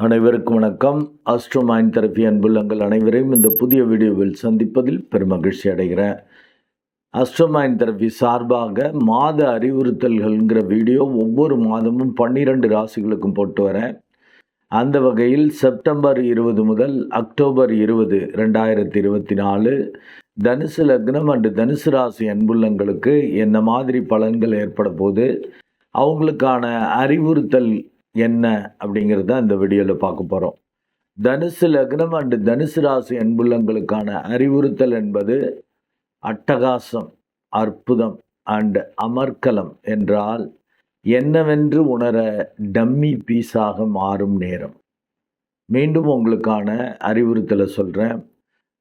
அனைவருக்கும் வணக்கம். Astro mind therapy அன்புள்ளங்கள் அனைவரையும் இந்த புதிய வீடியோவில் சந்திப்பதில் பெருமகிழ்ச்சி அடைகிறேன். அஸ்ட்ரோ மைண்ட் தெரப்பி சார்பாக மாத அறிவுறுத்தல்கள்ங்கிற வீடியோ ஒவ்வொரு மாதமும் பன்னிரெண்டு ராசிகளுக்கும் போட்டு வரேன். அந்த வகையில் செப்டம்பர் இருபது முதல் அக்டோபர் இருபது ரெண்டாயிரத்தி இருபத்தி நாலு தனுசு லக்னம் அண்டு தனுசு ராசி அன்புள்ளங்களுக்கு என்ன மாதிரி பலன்கள் ஏற்பட போது அவங்களுக்கான அறிவுறுத்தல் என்ன அப்படிங்கிறது தான் இந்த வீடியோவில் பார்க்க போகிறோம் தனுசு லக்னம் அண்டு தனுசு ராசி அன்புள்ளங்களுக்கான அறிவுறுத்தல் என்பது அட்டகாசம் அற்புதம் அண்டு அமர்க்கலம் என்றால் என்னவென்று உணர டம்மி பீஸாக மாறும் நேரம். மீண்டும் உங்களுக்கான அறிவுறுத்தலை சொல்கிறேன்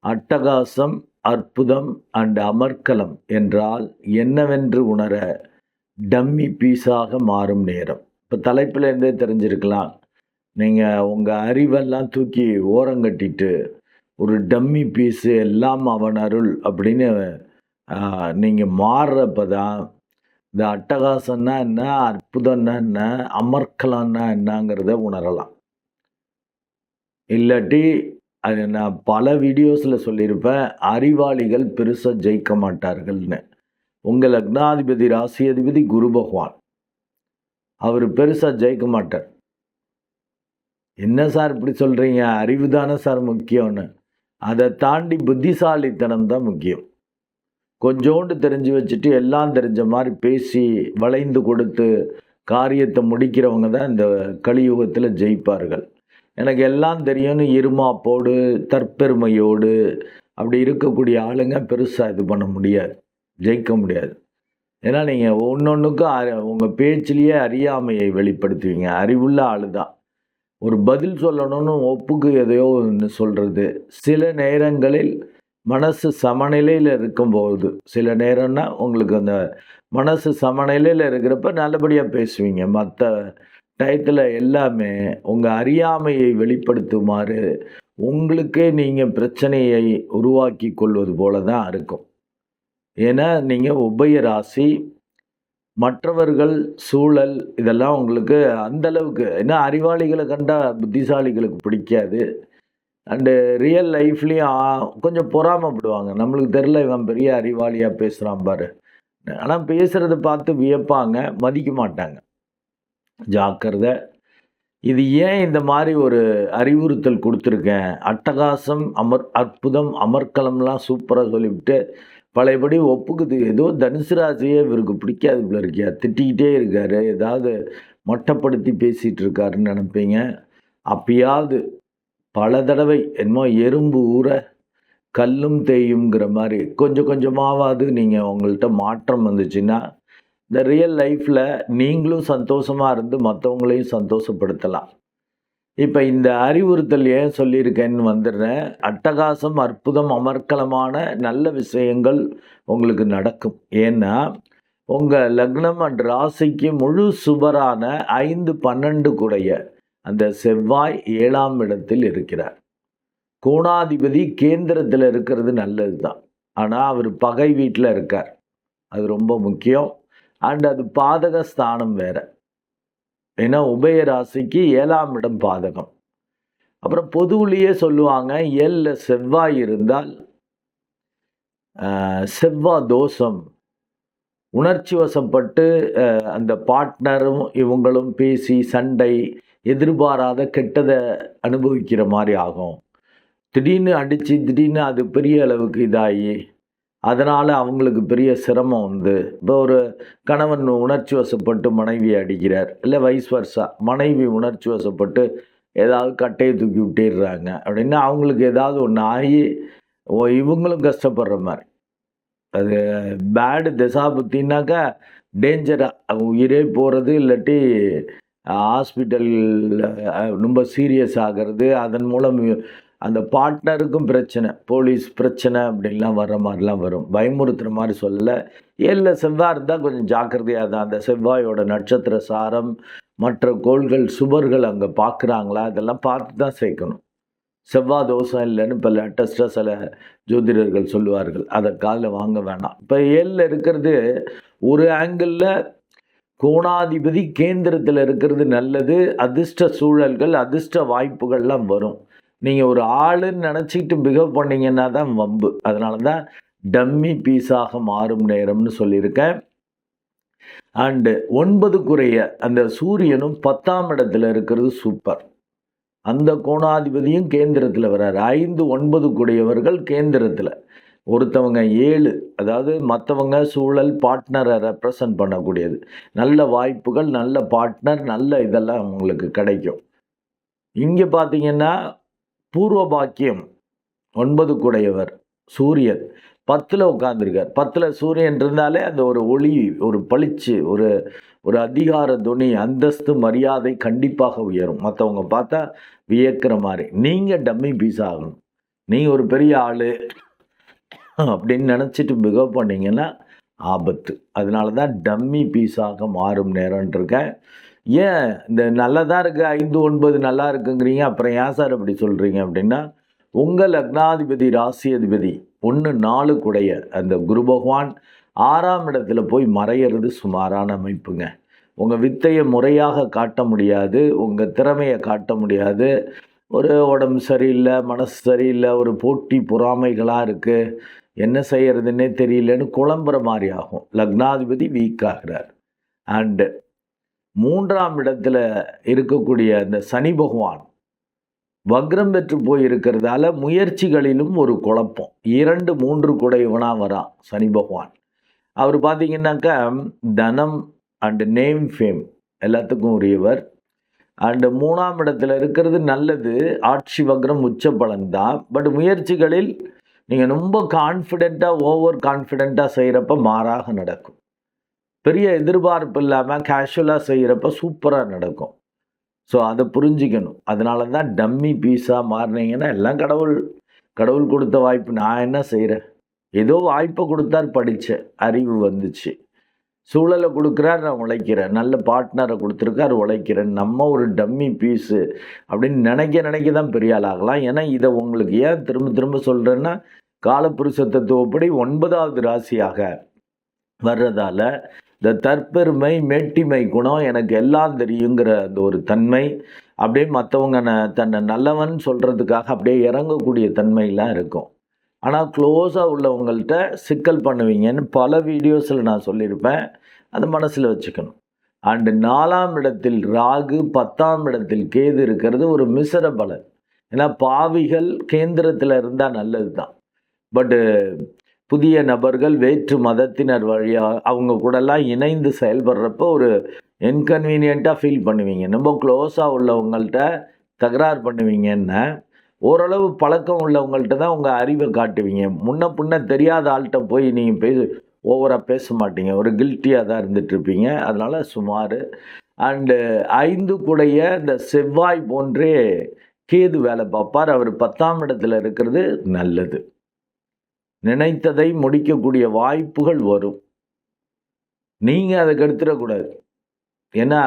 அட்டகாசம் அற்புதம் அண்ட் அமர்க்கலம் என்றால் என்னவென்று உணர டம்மி பீஸாக மாறும் நேரம். இப்போ தலைப்பிலேருந்தே தெரிஞ்சிருக்கலாம். நீங்கள் உங்கள் அறிவெல்லாம் தூக்கி ஓரங்கட்டிட்டு ஒரு டம்மி பீஸு எல்லாம் அவன் அருள் அப்படின்னு நீங்கள் மாறுறப்ப தான் இந்த அட்டகாசம்னா என்ன அற்புதம்னா என்ன அமர்க்கலான்னா என்னங்கிறத உணரலாம். இல்லாட்டி அது நான் பல வீடியோஸில் சொல்லியிருப்பேன் அறிவாளிகள் பெருசாக ஜெயிக்க மாட்டார்கள்னு. உங்கள் லக்னாதிபதி ராசி அதிபதி குரு பகவான். அவர் பெருசாக ஜெயிக்க மாட்டார். என்ன சார் இப்படி சொல்கிறீங்க அறிவு தானே சார் முக்கியம்னு. அதை தாண்டி புத்திசாலித்தனம் தான் முக்கியம். கொஞ்சோண்டு தெரிஞ்சு வச்சுட்டு எல்லாம் தெரிஞ்ச மாதிரி பேசி வளைந்து கொடுத்து காரியத்தை முடிக்கிறவங்க தான் இந்த கலியுகத்தில் ஜெயிப்பார்கள். எனக்கு எல்லாம் தெரியும்னு இருமாப்போடு தற்பெருமையோடு அப்படி இருக்கக்கூடிய ஆளுங்க பெருசாக இது பண்ண முடியாது. ஜெயிக்க முடியாது. ஏன்னா நீங்கள் ஒன்றொன்றுக்கும் அறி உங்கள் பேச்சிலேயே அறியாமையை வெளிப்படுத்துவீங்க. அறிவுள்ள ஆள் தான் ஒரு பதில் சொல்லணும்னு ஒப்புக்கு எதையோ ஒன்று சொல்கிறது சில நேரங்களில் மனசு சமநிலையில் இருக்கும்போது சில நேரம்னா உங்களுக்கு அந்த மனசு சமநிலையில் இருக்கிறப்ப நல்லபடியாக பேசுவீங்க. மற்ற டயத்தில் எல்லாமே உங்கள் அறியாமையை வெளிப்படுத்துமாறு உங்களுக்கே நீங்கள் பிரச்சனையை உருவாக்கி கொள்வது போல தான் இருக்கும். ஏன்னா நீங்கள் உபய ராசி மற்றவர்கள் சூழல் இதெல்லாம் உங்களுக்கு அந்தளவுக்கு ஏன்னா அறிவாளிகளை கண்டால் புத்திசாலிகளுக்கு பிடிக்காது. அண்டு ரியல் லைஃப்லேயும் கொஞ்சம் பொறாமப்படுவாங்க. நம்மளுக்கு தெரில இவன் பெரிய அறிவாளியாக பேசுகிறான் பாரு. ஆனால் பேசுகிறத பார்த்து வியப்பாங்க மதிக்க மாட்டாங்க. ஜாக்கிரதை. இது ஏன் இந்த மாதிரி ஒரு அறிவுறுத்தல் கொடுத்துருக்கேன்? அட்டகாசம் அமர் அற்புதம் அமர்க்கலம்லாம் சூப்பராக சொல்லிவிட்டு பழையபடி ஒப்புக்குது. ஏதோ தனுசு ராசியே இவருக்கு பிடிக்காது போல இருக்கியா? திட்டிக்கிட்டே இருக்காரு. ஏதாவது மட்டப்படுத்தி பேசிகிட்டு இருக்காருன்னு நினைப்பீங்க. அப்பயாவது பல தடவை என்னமோ எறும்பு ஊற கல்லும் தேயுங்கிற மாதிரி கொஞ்சம் கொஞ்சமாவது நீங்கள் உங்கள்கிட்ட மாற்றம் வந்துச்சுன்னா இந்த ரியல் லைஃப்பில் நீங்களும் சந்தோஷமாக இருந்து மற்றவங்களையும் சந்தோஷப்படுத்தலாம். இப்போ இந்த அறிவுறுத்தல் ஏன் சொல்லியிருக்கேன்னு வந்துடுறேன். அட்டகாசம் அற்புதம் அமர்க்கலமான நல்ல விஷயங்கள் உங்களுக்கு நடக்கும். ஏன்னா உங்கள் லக்னம் அண்ட் ராசிக்கு முழு சுபரான ஐந்து பன்னெண்டு கூடைய அந்த செவ்வாய் ஏழாம் இடத்தில் இருக்கிறார். கோணாதிபதி கேந்திரத்தில் இருக்கிறது நல்லது தான் ஆனால் அவர் பகை வீட்டில் இருக்கார். அது ரொம்ப முக்கியம். அண்ட் அது பாதக ஸ்தானம் வேறு. ஏன்னா உபய ராசிக்கு ஏழாம் இடம் பாதகம். அப்புறம் பொதுவுலேயே சொல்லுவாங்க ஏழில் செவ்வாய் இருந்தால் செவ்வாய் தோஷம். உணர்ச்சி வசப்பட்டு அந்த பார்ட்னரும் இவங்களும் பேசி சண்டை எதிர்பாராத கெட்டதை அனுபவிக்கிற மாதிரி ஆகும். திடீர்னு அடித்து திடீர்னு அது பெரிய அளவுக்கு இதாகி அதனால் அவங்களுக்கு பெரிய சிரமம் வந்து இப்போ ஒரு கணவன் உணர்ச்சி வசப்பட்டு மனைவியை அடிக்கிறார். இல்லை வைஸ் வர்ஷா மனைவி உணர்ச்சி வசப்பட்டு ஏதாவது கட்டையை தூக்கி விட்டுடுறாங்க. அப்படின்னா அவங்களுக்கு ஏதாவது ஒன்று ஆகி ஓ இவங்களும் கஷ்டப்படுற மாதிரி. அது பேடு திசாபுத்தின்னாக்கா டேஞ்சராக உயிரே போகிறது இல்லாட்டி ஹாஸ்பிட்டல் ரொம்ப சீரியஸ் ஆகிறது. அதன் மூலம் அந்த பார்ட்னருக்கும் பிரச்சனை போலீஸ் பிரச்சனை அப்படின்லாம் வர்ற மாதிரிலாம் வரும். பயமுறுத்துகிற மாதிரி சொல்லலை ஏழில் செவ்வாய் இருந்தால் கொஞ்சம் ஜாக்கிரதையாக தான். அந்த செவ்வாயோட நட்சத்திர சாரம் மற்ற கோள்கள் சுவர்கள் அங்கே பார்க்குறாங்களா இதெல்லாம் பார்த்து தான் சேர்க்கணும். செவ்வாய் தோசை இல்லைன்னு இப்போ லேட்டஸ்ட்டாக சில ஜோதிடர்கள் சொல்லுவார்கள். அதை காதில் வாங்க வேணாம். இப்போ ஏழில் இருக்கிறது ஒரு ஆங்கிளில் கோணாதிபதி கேந்திரத்தில் இருக்கிறது நல்லது. அதிர்ஷ்ட சூழல்கள் அதிர்ஷ்ட வாய்ப்புகள்லாம் வரும். நீங்கள் ஒரு ஆளுன்னு நினச்சிக்கிட்டு பிஹேவ் பண்ணீங்கன்னா தான் வம்பு. அதனால தான் டம்மி பீஸாக மாறும் நேரம்னு சொல்லியிருக்கேன். அண்டு ஒன்பதுக்குரிய அந்த சூரியனும் பத்தாம் இடத்துல இருக்கிறது சூப்பர். அந்த கோணாதிபதியும் கேந்திரத்தில் வர்றாரு ஐந்து ஒன்பது கூடியவர்கள் கேந்திரத்தில். ஒருத்தவங்க ஏழு அதாவது மற்றவங்க சூழல் பார்ட்னரை ரெப்ரசன்ட் பண்ணக்கூடியது. நல்ல வாய்ப்புகள் நல்ல பார்ட்னர் நல்ல இதெல்லாம் அவங்களுக்கு கிடைக்கும். இங்கே பார்த்தீங்கன்னா பூர்வ பாக்கியம் ஒன்பது கூடையவர் சூரியன். பத்தில் உட்காந்துருக்கார் பத்தில் சூரியன் இருந்தாலே அந்த ஒரு ஒளி ஒரு பளிச்சு ஒரு ஒரு அதிகார துணி அந்தஸ்து மரியாதை கண்டிப்பாக உயரும். மற்றவங்க பார்த்தா வியக்கிற மாதிரி. நீங்கள் டம்மி பீஸ் ஆகணும். நீங்கள் ஒரு பெரிய ஆள் அப்படின்னு நினச்சிட்டு பிகவ் பண்ணிங்கன்னா ஆபத்து. அதனால தான் டம்மி பீஸாக மாறும் நேரம்ன்ட்ருக்கேன் ஏன் இந்த நல்லதாக இருக்குது ஐந்து ஒன்பது நல்லா இருக்குங்கிறீங்க அப்புறம் ஏன் சார் அப்படி சொல்கிறீங்க அப்படின்னா உங்கள் லக்னாதிபதி ராசி அதிபதி ஒன்று நாலு கூடைய அந்த குரு பகவான் ஆறாம் இடத்துல போய் மறையிறது சுமாரான அமைப்புங்க. உங்கள் வித்தையை முறையாக காட்ட முடியாது உங்கள் திறமையை காட்ட முடியாது. ஒரு உடம்பு சரியில்லை மனசு சரியில்லை ஒரு போட்டி பொறாமைகளாக இருக்குது என்ன செய்யறதுன்னே தெரியலன்னு குழம்புற மாதிரி ஆகும். லக்னாதிபதி வீக் ஆகிறார். அண்டு மூன்றாம் இடத்துல இருக்கக்கூடிய அந்த சனி பகவான் வக்ரம் பெற்று போய் இருக்கிறதால முயற்சிகளிலும் ஒரு குழப்பம். இரண்டு மூன்று குடையவனாக வரான் சனி பகவான். அவர் பார்த்தீங்கன்னாக்கா தனம் அண்டு நேம் ஃபேம் எல்லாத்துக்கும் உரியவர். அண்டு மூணாம் இடத்துல இருக்கிறது நல்லது ஆட்சி வக்ரம் உச்ச பலன்தான் பட் முயற்சிகளில் நீங்கள் ரொம்ப கான்ஃபிடெண்ட்டாக ஓவர் கான்ஃபிடெண்ட்டாக செய்கிறப்ப மாறாக நடக்கும். பெரிய எதிர்பார்ப்பு இல்லாமல் கேஷுவலாக செய்கிறப்ப சூப்பராக நடக்கும். ஸோ அதை புரிஞ்சிக்கணும். அதனால தான் டம்மி பீஸாக மாறினீங்கன்னா எல்லாம் கடவுள் கடவுள் கொடுத்த வாய்ப்பு. நான் என்ன செய்கிறேன் ஏதோ வாய்ப்பை கொடுத்தார் படித்தேன் அறிவு வந்துச்சு. சூழலை கொடுக்குறார் நான் உழைக்கிறேன். நல்ல பார்ட்னரை கொடுத்துருக்கார் உழைக்கிறேன். நம்ம ஒரு டம்மி பீஸு அப்படின்னு நினைக்க நினைக்க தான் பெரிய ஆளாகலாம் ஏன்னா இதை உங்களுக்கு ஏன் திரும்ப திரும்ப சொல்கிறேன்னா காலப்புருஷ தத்துவப்படி ஒன்பதாவது ராசியாக வர்றதால இந்த தற்பெருமை மேட்டிமை குணம் எனக்கு எல்லாம் தெரியுங்கிற அந்த ஒரு தன்மை. அப்படியே மற்றவங்க தன்னை நல்லவன் சொல்கிறதுக்காக அப்படியே இறங்கக்கூடிய தன்மையெல்லாம் இருக்கும். ஆனால் க்ளோஸாக உள்ளவங்கள்ட்ட சிக்கல் பண்ணுவீங்கன்னு பல வீடியோஸில் நான் சொல்லியிருப்பேன். அதை மனசில் வச்சுக்கணும். அண்டு நாலாம் இடத்தில் ராகு பத்தாம் இடத்தில் கேது இருக்கிறது ஒரு மிசர பலன். ஏன்னா பாவிகள் கேந்திரத்தில் இருந்தால் நல்லது தான் பட்டு புதிய நபர்கள் வேற்று மதத்தினர் வழியாக அவங்க கூடலாம் இணைந்து செயல்படுறப்போ ஒரு இன்கன்வீனியண்ட்டாக ஃபீல் பண்ணுவீங்க. ரொம்ப க்ளோஸாக உள்ளவங்கள்ட்ட தகராறு பண்ணுவீங்கன்னா ஓரளவு பழக்கம் உள்ளவங்கள்ட்ட தான் உங்கள் அறிவை காட்டுவீங்க. முன்ன பின்ன தெரியாத ஆள்கிட்ட போய் நீங்கள் பேச ஓவராக பேச மாட்டீங்க. ஒரு கில்ட்டியாக தான் இருந்துகிட்ருப்பீங்க அதனால் சுமார் அண்டு ஐந்து கூடைய இந்த செவ்வாய் போன்றே கேது வேலை பார்ப்பார். அவர் பத்தாம் இடத்துல இருக்கிறது நல்லது. நினைத்ததை முடிக்கக்கூடிய வாய்ப்புகள் வரும். நீங்கள் அதை கெடுத்துடக்கூடாது. ஏன்னா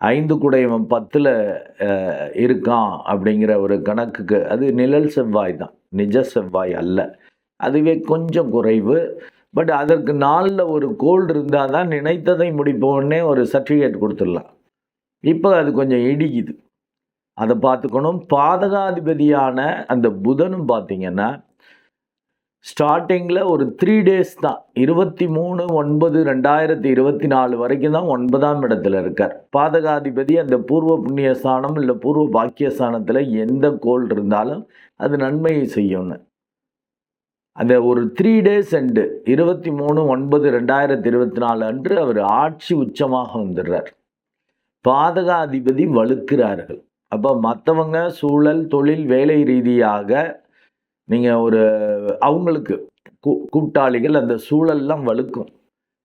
ஐந்து குடையவன் பத்தில் இருக்கான் அப்படிங்கிற ஒரு கணக்குக்கு அது நிழல் செவ்வாய் தான். நிஜ செவ்வாய் அல்ல. அதுவே கொஞ்சம் குறைவு. பட் அதற்கு நாளில் ஒரு கோல் இருந்தால் தான் நினைத்ததை முடிப்போன்னே ஒரு சர்டிஃபிகேட் கொடுத்துடலாம். இப்போ அது கொஞ்சம் இடிக்குது. அதை பார்த்துக்கணும். பாதகாதிபதியான அந்த புதனும் பார்த்தீங்கன்னா ஸ்டார்டிங்கில் ஒரு த்ரீ டேஸ் தான். இருபத்தி மூணு ஒன்பது ரெண்டாயிரத்தி இருபத்தி நாலு வரைக்கும் தான் ஒன்பதாம் இடத்துல இருக்கார். பாதகாதிபதி அந்த பூர்வ புண்ணிய ஸ்தானம் இல்லை பூர்வ பாக்கிய ஸ்தானத்தில் எந்த கோல் இருந்தாலும் அது நன்மையை செய்யும்னு. அந்த ஒரு த்ரீ டேஸ் எண்டு இருபத்தி மூணு ஒன்பது ரெண்டாயிரத்தி இருபத்தி நாலு அன்று அவர் ஆட்சி உச்சமாக வந்துடுறார். பாதகாதிபதி வலுக்கிறார்கள். அப்போ மற்றவங்க சூழல் தொழில் வேலை ரீதியாக நீங்கள் ஒரு அவங்களுக்கு கூ கூட்டாளிகள் அந்த சூழல்லாம் வலுக்கும்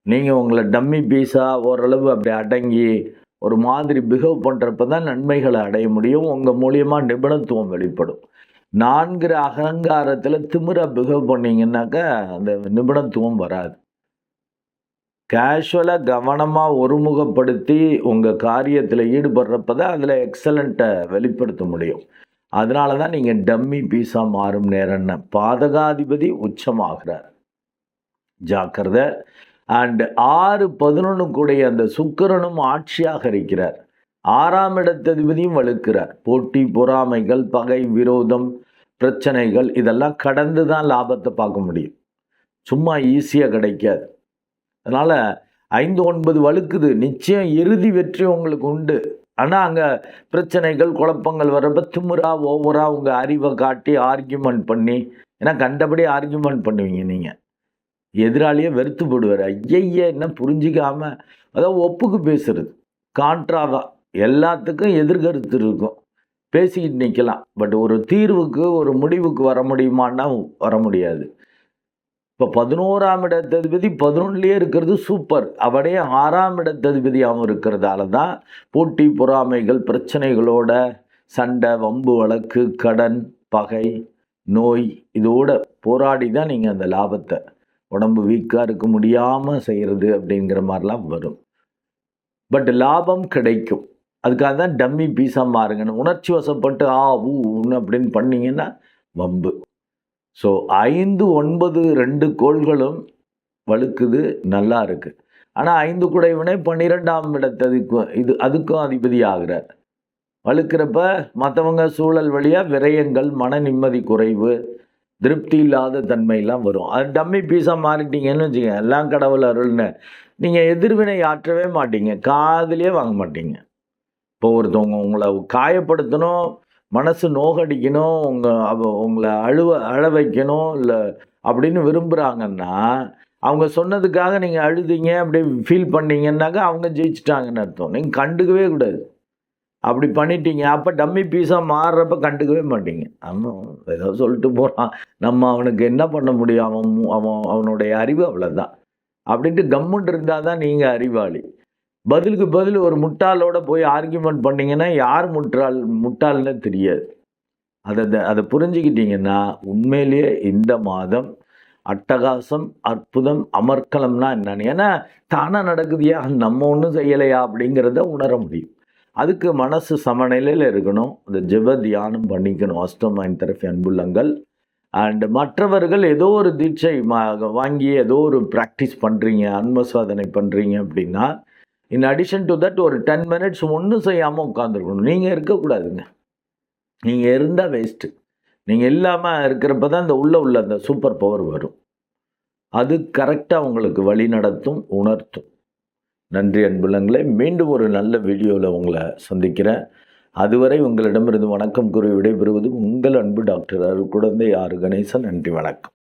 நீங்கள் உங்களை டம்மி பீஸாக ஓரளவு அப்படி அடங்கி ஒரு மாதிரி பிஹேவ் பண்ணுறப்ப தான் நன்மைகளை அடைய முடியும். உங்கள் மூலியமாக நிபுணத்துவம் வெளிப்படும். நான்கிற அகங்காரத்தில் திமிராக பிஹேவ் பண்ணீங்கன்னாக்கா அந்த நிபுணத்துவம் வராது. கேஷுவலாக கவனமாக ஒருமுகப்படுத்தி உங்கள் காரியத்தில் ஈடுபடுறப்ப தான் அதில் எக்ஸலண்ட்டை வெளிப்படுத்த முடியும். அதனால தான் நீங்கள் டம்மி பீஸாக மாறும் நேரம்னு. பாதகாதிபதி உச்சமாகிறார். ஜாக்கிரதை. அண்ட் ஆறு பதினொன்று கூடிய அந்த சுக்கரனும் ஆட்சியாக இருக்கிறார். ஆறாம் இடத்ததிபதியும் வலுக்கிறார். போட்டி பொறாமைகள் பகை விரோதம் பிரச்சனைகள் இதெல்லாம் கடந்து தான் லாபத்தை பார்க்க முடியும். சும்மா ஈஸியாக கிடைக்காது. அதனால் ஐந்து ஒன்பது வழுக்குது நிச்சயம் இறுதி வெற்றி உங்களுக்கு உண்டு. ஆனால் அங்கே பிரச்சனைகள் குழப்பங்கள் வரப்போ திமுறா ஓவரா உங்கள் அறிவை காட்டி ஆர்கியூமெண்ட் பண்ணி ஏன்னா கண்டபடி ஆர்கியூமெண்ட் பண்ணுவீங்க நீங்கள் எதிராளியே வெறுத்து போடுவார். ஐயய்ய என்ன புரிஞ்சிக்காமல் அதாவது ஒப்புக்கு பேசுறது. கான்ட்ராவா எல்லாத்துக்கும் எதிர்கருத்து இருக்கும். பேசிக்கிட்டு நிற்கலாம் பட் ஒரு தீர்வுக்கு ஒரு முடிவுக்கு வர முடியுமான்னா வர முடியாது. இப்போ பதினோராம் இடத்ததிபதி பதினொன்றுலேயே இருக்கிறது சூப்பர் அவடே ஆறாம் இடத்ததிபதியாகவும் இருக்கிறதால தான் போட்டி பொறாமைகள் பிரச்சனைகளோட சண்டை வம்பு வழக்கு கடன் பகை நோய் இதோட போராடி தான் நீங்கள் அந்த லாபத்தை உடம்பு வீக்காக இருக்க முடியாமல் செய்கிறது அப்படிங்கிற மாதிரிலாம் வரும். பட் லாபம் கிடைக்கும். அதுக்காக தான் டம்மி பீஸாக மாறுங்கன்னு உணர்ச்சி வசப்பட்டு ஆ ஊ ஊன்னு அப்படின்னு பண்ணிங்கன்னா வம்பு. ஸோ ஐந்து ஒன்பது ரெண்டு கோள்களும் வழுக்குது நல்லா இருக்குது ஆனால் ஐந்து குடைவினை பன்னிரெண்டாம் இடத்ததுக்கும் இது அதுக்கும் அதிபதி ஆகிறார் வலுக்கிறப்ப மற்றவங்க சூழல் வழியாக விரயங்கள் மன நிம்மதி குறைவு திருப்தி இல்லாத தன்மையெல்லாம் வரும். அது டம்மி பீஸாக மாறிட்டீங்கன்னு வச்சுக்கோங்க எல்லாம் கடவுள் அருள்னு. நீங்கள் எதிர்வினை ஆற்றவே மாட்டீங்க காதிலே வாங்க மாட்டீங்க. இப்போ ஒருத்தவங்க உங்களை காயப்படுத்தணும் மனசு நோகடிக்கணும் உங்கள் அவ உங்களை அழுவ அழ வைக்கணும் இல்லை அப்படின்னு விரும்புகிறாங்கன்னா அவங்க சொன்னதுக்காக நீங்கள் அழுதிங்க அப்படி ஃபீல் பண்ணீங்கன்னாக்கா அவங்க ஜெயிச்சிட்டாங்கன்னு அர்த்தம். நீங்கள் கண்டுக்கவே கூடாது. அப்படி பண்ணிட்டீங்க. அப்போ டம்மி பீஸாக மாறுறப்ப கண்டுக்கவே மாட்டீங்க. அவன் ஏதோ சொல்லிட்டு போகிறான் நம்ம அவனுக்கு என்ன பண்ண முடியும்? அவன் அவன் அவனுடைய அறிவு அவ்வளோதான் அப்படின்ட்டு கம்முன்னு இருந்தால் தான் நீங்கள் அறிவாளி. பதிலுக்கு பதில் ஒரு முட்டாளோட போய் ஆர்கியூமெண்ட் பண்ணீங்கன்னா யார் முட்டாள் முட்டாள்னு தெரியாது. அதை அதை புரிஞ்சுக்கிட்டீங்கன்னா உண்மையிலேயே இந்த மாதம் அட்டகாசம் அற்புதம் அமர்க்கலம்னா என்னன்னு. ஏன்னா தானாக நடக்குதியா? நம்ம ஒன்றும் செய்யலையா அப்படிங்கிறத உணர முடியும். அதுக்கு மனசு சமநிலையில் இருக்கணும். இந்த ஜெப தியானம் பண்ணிக்கணும். அஷ்டமாயின் தரப்பு அன்புள்ளங்கள். அண்டு மற்றவர்கள் ஏதோ ஒரு தீட்சை வாங்கி ஏதோ ஒரு ப்ராக்டிஸ் பண்ணுறீங்க அன்ம சாதனை பண்ணுறீங்க அப்படின்னா இன் அடிஷன் டு தட் ஒரு டென் மினிட்ஸ் ஒன்றும் செய்யாமல் உட்காந்துருக்கணும் நீங்கள் இருக்கக்கூடாதுங்க. நீங்கள் இருந்தால் வேஸ்ட்டு நீங்கள் இல்லாமல் இருக்கிறப்ப தான் இந்த உள்ளே உள்ள அந்த சூப்பர் பவர் வரும். அது கரெக்டாக உங்களுக்கு வழி நடத்தும் உணர்த்தும். நன்றி அன்புலங்களே மீண்டும் ஒரு நல்ல வீடியோவில் உங்களை சந்திக்கிறேன். அதுவரை உங்களிடமிருந்து வணக்கம் கூறி விடைபெறுவது உங்கள் அன்பு டாக்டர் அருள் குழந்தை ஆறு கணேசன். நன்றி வணக்கம்.